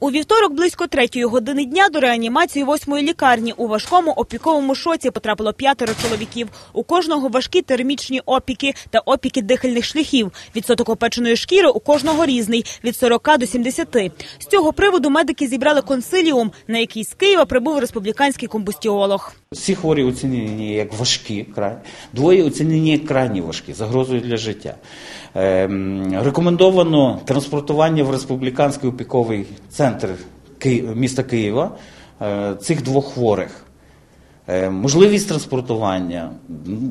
У вівторок близько третьої години дня до реанімації восьмої лікарні у важкому опіковому шоці потрапило п'ятеро чоловіків. У кожного важкі термічні опіки та опіки дихальних шляхів. Відсоток опеченої шкіри у кожного різний від 40 до 70. З цього приводу медики зібрали консиліум, на який з Києва прибув республіканський комбустіолог. Всі хворі оцінені як важкі, двоє оцінені як крайні важкі, загрозою для життя. Ем, рекомендовано транспортування в республіканський опіковий центр міста Києва е, цих двох хворих. Е, Можливість транспортування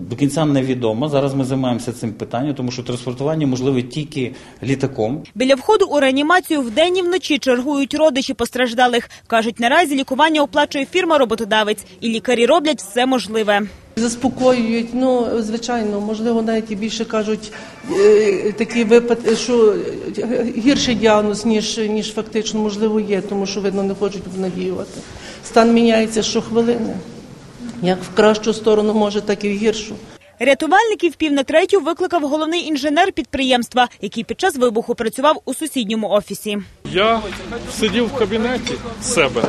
до кінця невідома. Зараз ми займаємося цим питанням, тому що транспортування можливе тільки літаком. Біля входу у реанімацію вдень і вночі чергують родичі постраждалих. Кажуть, наразі лікування оплачує фірма-роботодавець, і лікарі роблять все можливе. Заспокоюють, ну звичайно, можливо, навіть і більше кажуть е, такі випадки, що е, гірший діагноз, ніж, ніж фактично можливо є, тому що видно не хочуть обнадіювати. Стан міняється щохвилини. Як в кращу сторону може, так і в гіршу. Рятувальників пів на третю викликав головний інженер підприємства, який під час вибуху працював у сусідньому офісі. Я сидів в кабінеті себе,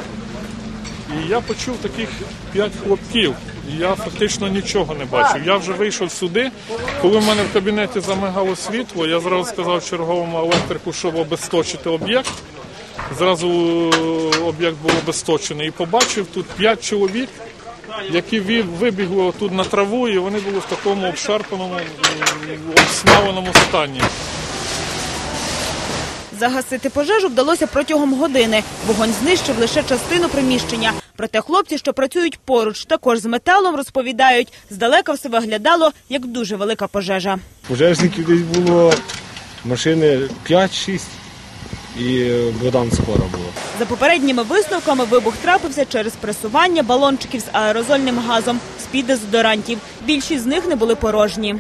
і я почув таких п'ять хлопків. Я фактично нічого не бачив. Я вже вийшов сюди. Коли в мене в кабінеті замигало світло, я зразу сказав черговому електрику, щоб обесточити об'єкт. Зразу е, об'єкт був обесточений. І побачив тут п'ять чоловік, які вибігли тут на траву, і вони були в такому обшарпаному, м, обсмаленому стані. Загасити пожежу вдалося протягом години. Вогонь знищив лише частину приміщення. Проте хлопці, що працюють поруч, також з металом, розповідають, здалека все виглядало як дуже велика пожежа. Пожежників десь було машини 5-6 і е, Богдан скоро було. За попередніми висновками, вибух трапився через пресування балончиків з аерозольним газом з-під дезодорантів. Більшість з них не були порожні.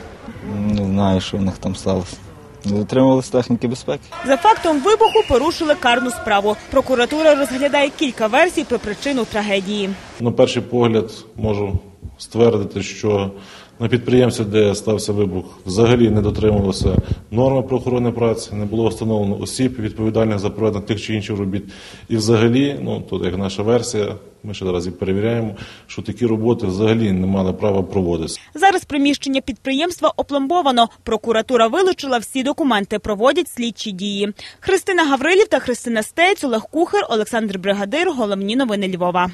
Не знаю, що в них там сталося. Не дотримувалися техніки безпеки. За фактом вибуху порушили карну справу. Прокуратура розглядає кілька версій про причину трагедії. На перший погляд можу ствердити, що на підприємстві, де стався вибух, взагалі не дотримувалося норми про охорони праці, не було встановлено осіб відповідальних за проведення тих чи інших робіт. І взагалі, ну тут як наша версія, ми ще зараз і перевіряємо, що такі роботи взагалі не мали права проводитися. Зараз приміщення підприємства опломбовано. Прокуратура вилучила всі документи, проводять слідчі дії. Христина Гаврилів та Христина Стець, Олег Кухар, Олександр Бригадир. Головні новини Львова.